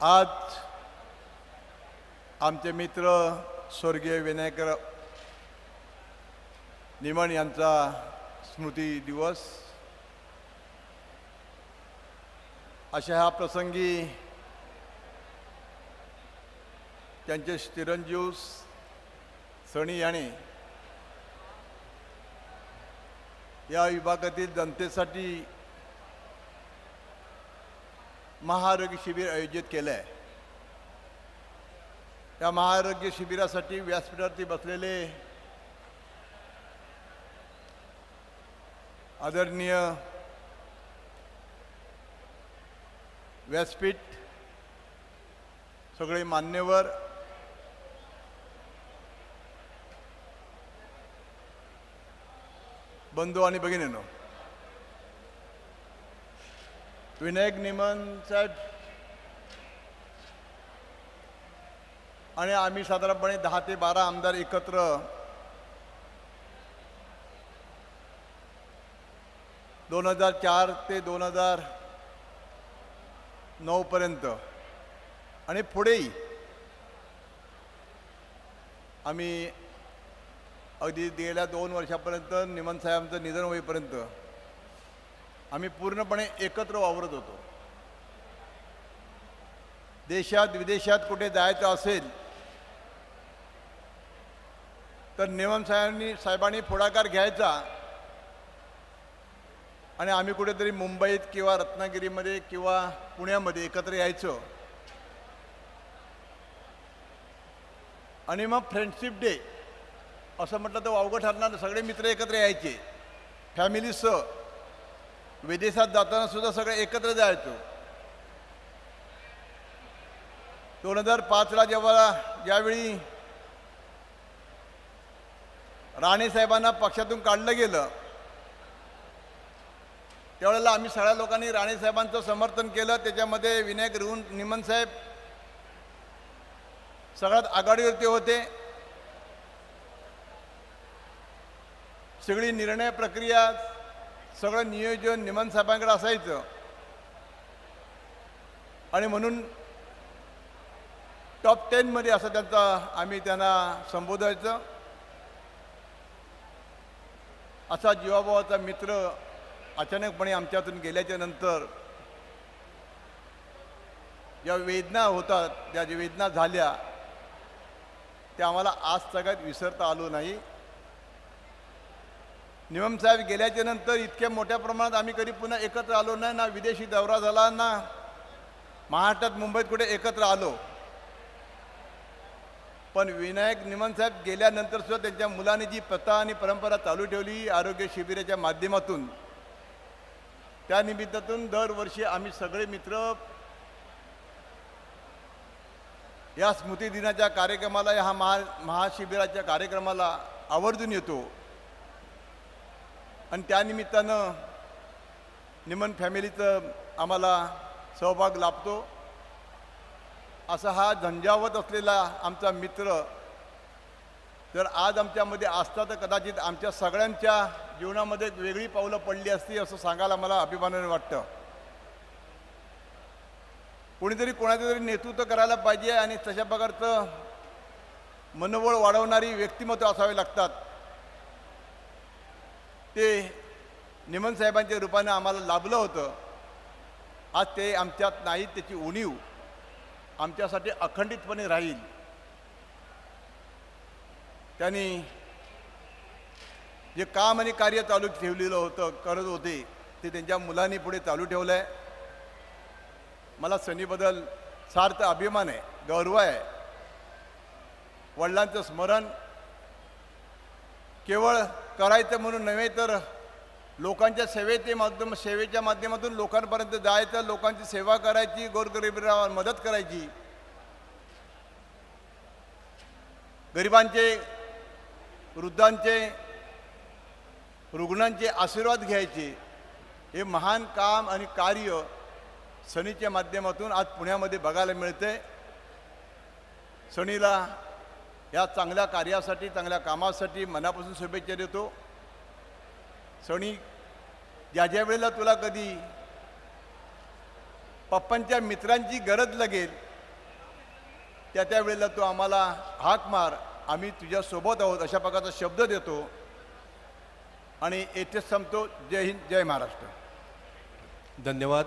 आज आमचे मित्र स्वर्गीय विनायकर निमण यांचा स्मृती दिवस. अशा ह्या प्रसंगी त्यांचे चिरंजीव सणी याने या विभागातील जनतेसाठी महाआरोग्य शिबिर आयोजित केलं आहे या महाआरोग्य शिबिरासाठी व्यासपीठावरती बसलेले आदरणीय व्यासपीठ सगळे मान्यवर बंधू आणि भगिनीनो विनायक निमन साहेब. आणि आम्ही साधारणपणे दहा ते बारा आमदार एकत्र दोन हजार चार ते दोन हजार नऊपर्यंत आणि पुढेही आम्ही अगदी गेल्या दोन वर्षापर्यंत निमन साहेबांचं निधन होईपर्यंत आम्ही पूर्णपणे एकत्र वावरत होतो. देशात विदेशात कुठे जायचं असेल तर निमन साहेबांनी साहेबांनी पुढाकार घ्यायचा. आणि आम्ही कुठेतरी मुंबईत किंवा रत्नागिरीमध्ये किंवा पुण्यामध्ये एकत्र यायचो. आणि मग फ्रेंडशिप डे असं म्हटलं तर वावगं ठरणार सगळे मित्र एकत्र यायचे. फॅमिलीसह विदेशात जाताना सुद्धा सगळे एकत्र जायचो. दोन हजार पाचला जेव्हा ज्यावेळी राणेसाहेबांना पक्षातून काढलं गेलं त्यावेळेला आम्ही सगळ्या लोकांनी राणेसाहेबांचं समर्थन केलं. त्याच्यामध्ये विनायक रुन निमन साहेब सगळ्यात आघाडीवरती होते. सगळी निर्णय प्रक्रिया सगळं नियोजन निमन साहेबांकडे असायचं. आणि म्हणून टॉप टेनमध्ये असं त्यांचा आम्ही त्यांना संबोधायचं. असा जीवाभावाचा मित्र अचानकपणे आमच्यातून गेल्याच्यानंतर ज्या वेदना होतात त्या ज्या वेदना झाल्या त्या आम्हाला आज सगळ्यात विसरता आलो नाही. निमसाहेब गेल्याच्यानंतर इतक्या मोठ्या प्रमाणात आम्ही कधी पुन्हा एकत्र आलो नाही ना विदेशी दौरा झाला ना महाराष्ट्रात मुंबईत कुठे एकत्र आलो. पण विनायक निमनसाहेब गेल्यानंतर सुद्धा त्यांच्या मुलाने जी प्रथा आणि परंपरा चालू ठेवली आरोग्य शिबिराच्या माध्यमातून त्या निमित्तातून दरवर्षी आम्ही सगळे मित्र या स्मृतिदिनाच्या कार्यक्रमाला ह्या महा महाशिबिराच्या कार्यक्रमाला आवर्जून येतो. आणि त्यानिमित्तानं निमन फॅमिलीचं आम्हाला सहभाग लाभतो. असा हा झंझावत असलेला आमचा मित्र जर आज आमच्यामध्ये असता तर कदाचित आमच्या सगळ्यांच्या जीवनामध्ये वेगळी पावलं पडली असती असं सांगायला मला अभिमानाने वाटतं. कोणीतरी कोणाचं तरी नेतृत्व करायला पाहिजे आणि तशा प्रकारचं मनोबळ वाढवणारी व्यक्तिमत्व असावे लागतात. ते निमन साहेबांच्या रूपाने आम्हाला लाभलं होतं. आज ते आमच्यात नाही त्याची उणीव आमच्यासाठी अखंडितपणे राहील. त्यांनी जे काम आणि कार्य चालू ठेवलेलं होतं करत होते ते त्यांच्या मुलांनी पुढे चालू ठेवलं आहे मला सनीबद्दल सार्थ अभिमान आहे गौरव आहे. वडिलांचं स्मरण केवळ करायचं म्हणून नव्हे तर लोकांच्या सेवेचे माध्यम सेवेच्या माध्यमातून लोकांपर्यंत जायचं लोकांची सेवा करायची गोरगरिबांना मदत करायची. गरिबांचे वृद्धांचे रुग्णांचे आशीर्वाद घ्यायचे. हे महान काम आणि कार्य सणीच्या माध्यमातून आज पुण्यामध्ये बघायला मिळते सणीला या चांगल्या कार्यासाठी चांगल्या कामासाठी मनापासून शुभेच्छा देतो. सणी ज्या ज्या वेळेला तुला कधी पप्पांच्या मित्रांची गरज लागेल त्या त्या वेळेला तू आम्हाला हाक मार. आम्ही तुझ्यासोबत आहोत अशा प्रकारचा शब्द देतो. आणि येथेच संपतो जय हिंद जय महाराष्ट्र. धन्यवाद.